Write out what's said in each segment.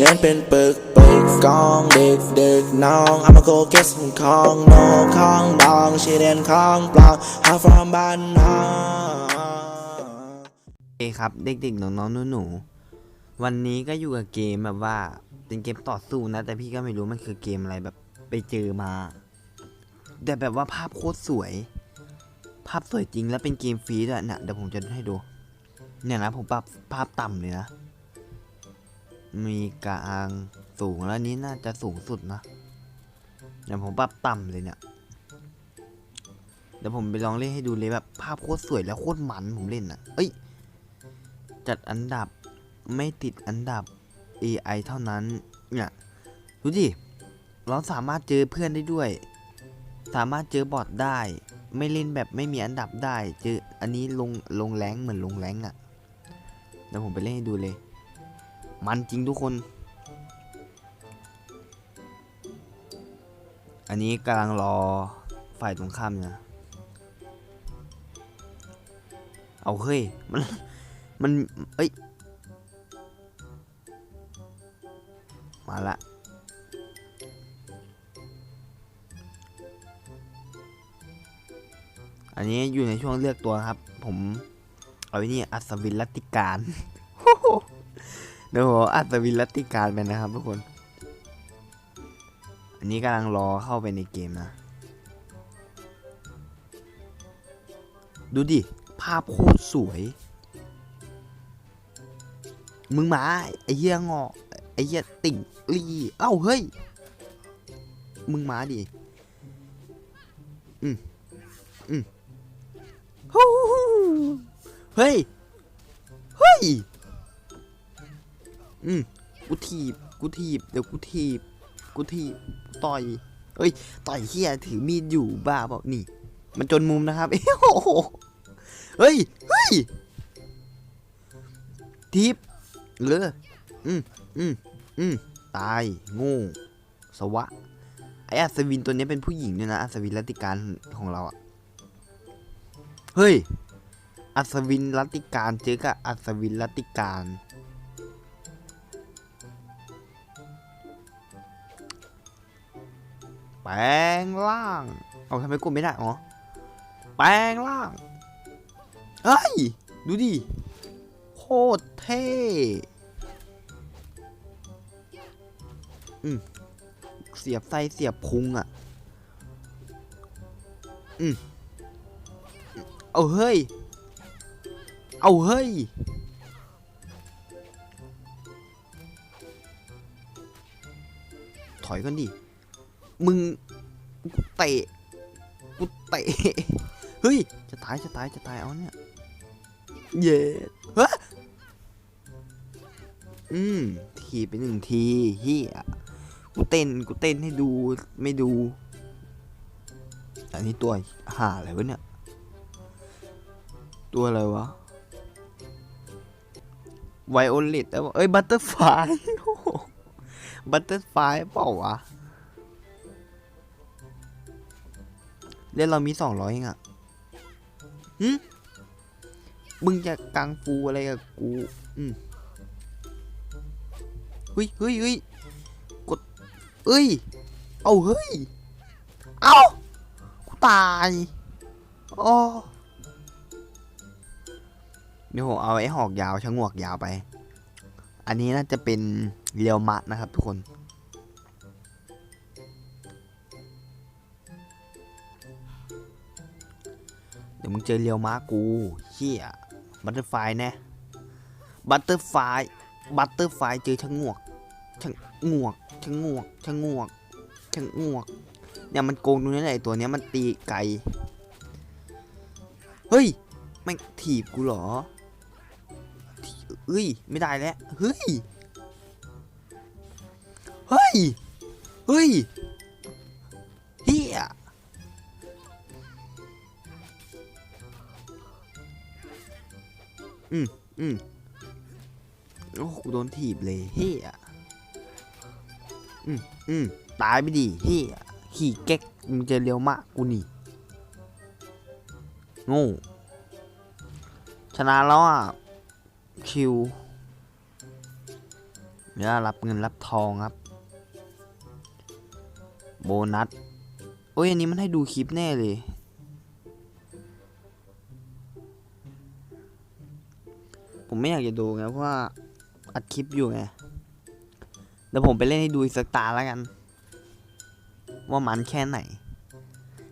เงินเป็นปึกปึกกองเดึกเดึกน้องอามาโกเกสของโนของดองชีเดนของปลองหาฟรอมบ้านนองโอเคครับเด็กๆน้องๆหนูๆวันนี้ก็อยู่กับเกมแบบว่าเป็นเกมต่อสู้นะ แต่พี่ก็ไม่รู้มันคือเกมอะไรแบบไปเจอมา แต่แบบว่าภาพโคตรสวย ภาพสวยจริงแล้วเป็นเกมฟรีด้วยเนี่ยเดี๋ยวผมจะให้ดู เนี่ยนะผมปรับภาพต่ำเลยนะ มีกลางสูงแล้วนี้น่าจะสูงสุดนะเดี๋ยวผมปรับต่ำเลยเนี่ยเดี๋ยวผมไปลองเล่นให้ดูเลยแบบภาพโคตรสวยแล้วโคตรมันผมเล่นอะ เอ้ย จัดอันดับไม่ติดอันดับ AI เท่านั้น เนี่ยดูดิ เราสามารถเจอเพื่อนได้ด้วย สามารถเจอบอทได้ ไม่เล่นแบบไม่มีอันดับได้ เจออันนี้ลงลงแรงเหมือนลงแรงอะ่ะ เดี๋ยวผมไปเล่นให้ดูเลย มันจริงทุกคน อันนี้กำลังรอฝ่ายตรงข้ามนะเอาเฮ้ย มัน มัน เอ้ย มาละอันนี้อยู่ในช่วงเลือกตัวครับ ผม เอาไว้นี่อัศวินรัตติการ เดี๋ยวผมอัศวินรัตติการไปนะครับทุกคน อันนี้กำลังรอเข้าไปในเกมนะ ดูดิ ภาพโคตรสวย มึงมา ไอ้เหี้ยงอไอ้เหี้ยติ่งลีเอ้า เฮ้ย มึงมาดิ อืมอืมฮู้ฮู้เฮ้ย เฮ้ย อืมกูถีบ กูถีบ เดี๋ยวกูถีบ กูถีบ ต่อย เอ้ย ต่อยเฮียถือมีดอยู่บ้าเปล่านี่ มันจนมุมนะครับเอ้โอ้โหเฮ้ย เฮ้ยทิปเลยอืมอืมอืมตายโง่สวะ ไออัศวินตัวนี้เป็นผู้หญิงเนี่ยนะอัศวินรัติการของเราอะเฮ้ย อัศวินรัติการเจอกับอัศวินรัติการ แปลงร่าง เอาทำไมกดไม่ได้ อ๋อ แปลงร่าง เฮ้ย ดูดิ โคตรเท่อืมเสียบไส้เสียบพุงอะ อืมเอาเฮ้ย เอาเฮ้ยถอยก่อนดิ มึงกูเตะกูเตะเฮ้ยจะตายจะตายจะตายเอาเนี่ยเย้ฮะอืมทีไปหนึ่งทีเฮียกูเต้นกูเต้นให้ดูไม่ดู อันนี้ตัวห่าอะไรวะเนี่ย ตัวอะไรวะไวโอเลตแล้วเอ้ยบัตเตอร์ไฟบัตเตอร์ไฟเปล่าวะ เล่นเรามีสองร้อยเองอะหึมึงจะกังฟูอะไรกับกู อืมเฮ้ยเฮ้ยเฮ้ยกดเอ้ย เอาเฮ้ย เอากูตายอ๋อเดี๋ยวผมเอาไอ้หอกยาวชะงวกยาวไป อันนี้น่าจะเป็นเรียวมะนะครับทุกคน ดี๋ยวมึงเจอเรียวม้ากูเฮียบัตเตอร์ไฟแน่บัตเตอร์ไฟบัตเตอร์ไฟเจอชะงงวกชะงงวกชะงงวกชะงงวกชะงงวกเนี่ยมันโกงตรงนี้แหละตัวเนี้ยมันตีไกลเฮ้ยแม่งถีบกูเหรอเฮ้ยไม่ได้แล้วเฮ้ยเฮ้ยเฮ้ย อืมอืมโอ้กูโดนถีบเลยเฮียอืมอืมตายไปดิเฮียขี่เก๊กมึงจะเร็วมากกูนี่โง่ชนะแล้วอะ คิวเดี๋ยวรับเงินรับทองครับ โบนัส โอ้ยอันนี้มันให้ดูคลิปแน่เลย ผมไม่อยากจะดูไงเพราะว่าอัดคลิปอยู่ไงเดี๋ยวผมไปเล่นให้ดูอีกสักตาแล้วกัน ว่ามันแค่ไหน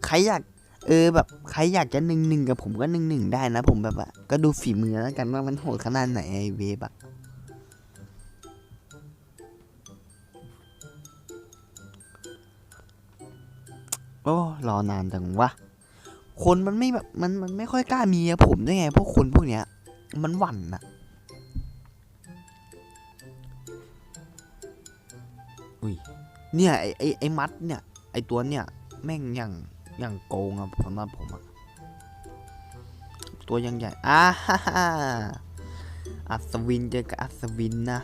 ใครอยาก เออแบบใครอยากจะหนึ่งหนึ่งกับผมก็หนึ่งหนึ่งได้นะ ผมแบบว่าก็ดูฝีมือแล้วกันว่ามันโหดขนาดไหนไอเวฟอะโอ้รอนานจังวะคนมันไม่แบบมันมันไม่ค่อยกล้ามีกับผมด้ไงพวกคนพวกเนี้ย มันหวั่นอะ อุ้ยเนี่ยไอไอไอมัดเนี่ย ไอตัวเนี่ยแม่งอย่างอย่างโกงอะสำหรับผมอะตัวยังใหญ่อ่าฮ่าฮ่าอัศวินเจอกับอัศวินนะ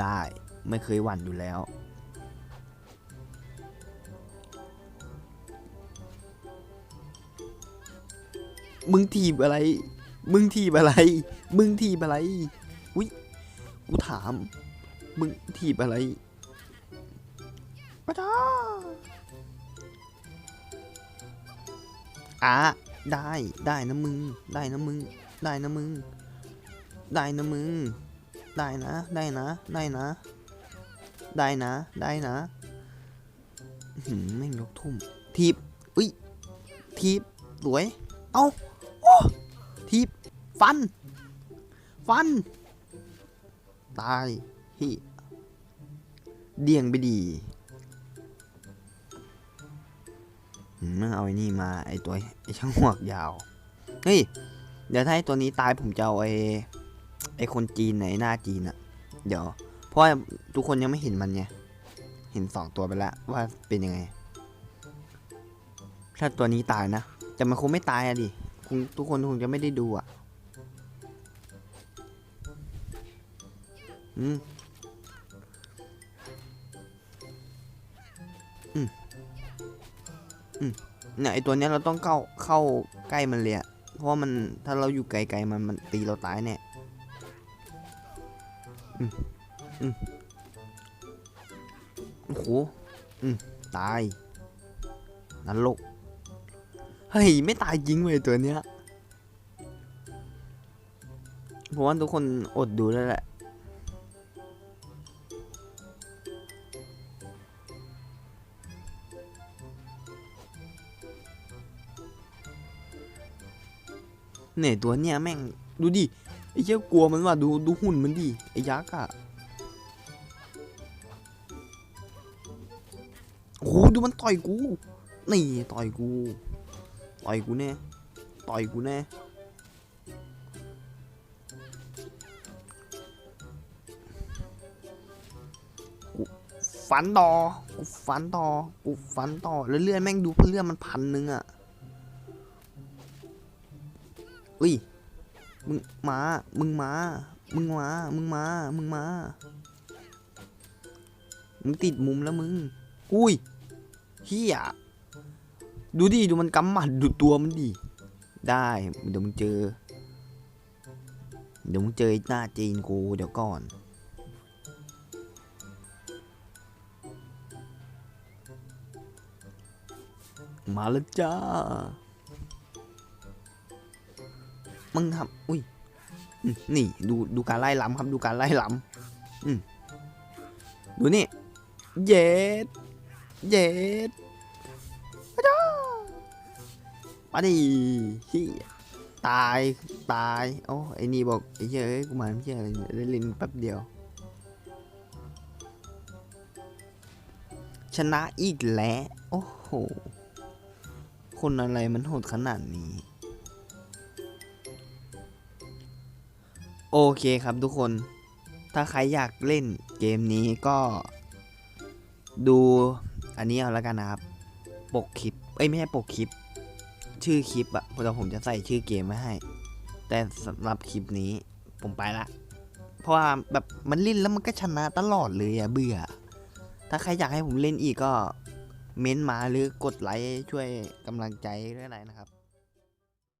ได้ไม่เคยหวั่นอยู่แล้ว มึงถีบอะไร มึงถีบอะไร มึงถีบอะไร กูถาม มึงถีบอะไรปะจ้าอะได้ได้นะมึง ได้นะมึง ได้นะมึง ได้นะมึง ได้นะ ได้นะ ได้นะ ได้นะ ได้นะหืมแม่งยกทุ่ม ทีบอุ้ย ทีบสวย เอ้าโอ้ทีบ ฟัน ฟัน ตายฮิเดี่ยงไปดีอืมเอาไอ้นี่มาไอ้ตัวไอ้ช่างหวกยาว เฮ้ย เดี๋ยวถ้าไอ้ตัวนี้ตายผมจะเอาไอ้ไอ้คนจีนไหนหน้าจีนอะเดี๋ยว เพราะทุกคนยังไม่เห็นมันไง เห็นสองตัวไปแล้วว่าเป็นยังไง ถ้าตัวนี้ตายนะ แต่มันคงไม่ตายอะดิคงทุกคนคงจะไม่ได้ดูอะ อืมอืมอืมเนี่ยไอตัวเนี้ยเราต้องเข้าเข้าใกล้มันเลยอะเพราะว่ามันถ้าเราอยู่ไกลๆมันมันตีเราตายแน่อืมอืมโอ้โหอืมตายนรกเฮ้ยไม่ตายจริงเว้ยตัวเนี้ยผมว่าทุกคนอดดูแล้วแหละ เนี่ยตัวเนี้ยแม่งดูดิไอ้เจ้ากลัวมันว่ะดูดูหุ่นมันดิไอ้ยักษ์อะโอ้โหดูมันต่อยกูนี่ต่อยกูต่อยกูแน่ต่อยกูแน่กูฟันต่อกูฟันต่อกูฟันต่อแล้วเลื่อนแม่งดูเลื่อนมันพันหนึ่งอะ อุ้ย มึงมา มึงมา มึงมา มึงมา มึงมา มึงติดมุมแล้วมึง อุ้ยเฮียดูดิ ดูมันกำหมัด ดูตัวมันดิ ได้ เดี๋ยวมึงเจอ เดี๋ยวมึงเจอหน้าจีนกูเดี๋ยวก่อน มาแล้วจ้า มึงทำอุ้ยนี่ดูดูการไล่ล้ำครับดูการไล่ล้ำดูนี่เย็ดเย็ดมาจ้ามาดิฮีตายตายโอ้ไอ้นี่บอกไอ้เหี้ยเอ้กูมาไม่ใช่อะไรเนี่ยได้ลินแป๊บเดียว ชนะอีกแล้ว โอ้โห คนอะไรมันโหดขนาดนี้ โอเคครับทุกคน ถ้าใครอยากเล่นเกมนี้ก็ดูอันนี้เอาแล้วกันนะครับ ปกคลิป เอ้ยไม่ใช่ปกคลิป ชื่อคลิปอะเดี๋ยวผมจะใส่ชื่อเกมไว้ให้ แต่สำหรับคลิปนี้ผมไปละ เพราะว่าแบบมันเล่นแล้วมันก็ชนะตลอดเลยอะเบื่อ ถ้าใครอยากให้ผมเล่นอีกก็เม้นต์มาหรือกดไลค์ช่วยกำลังใจด้วยนะครับ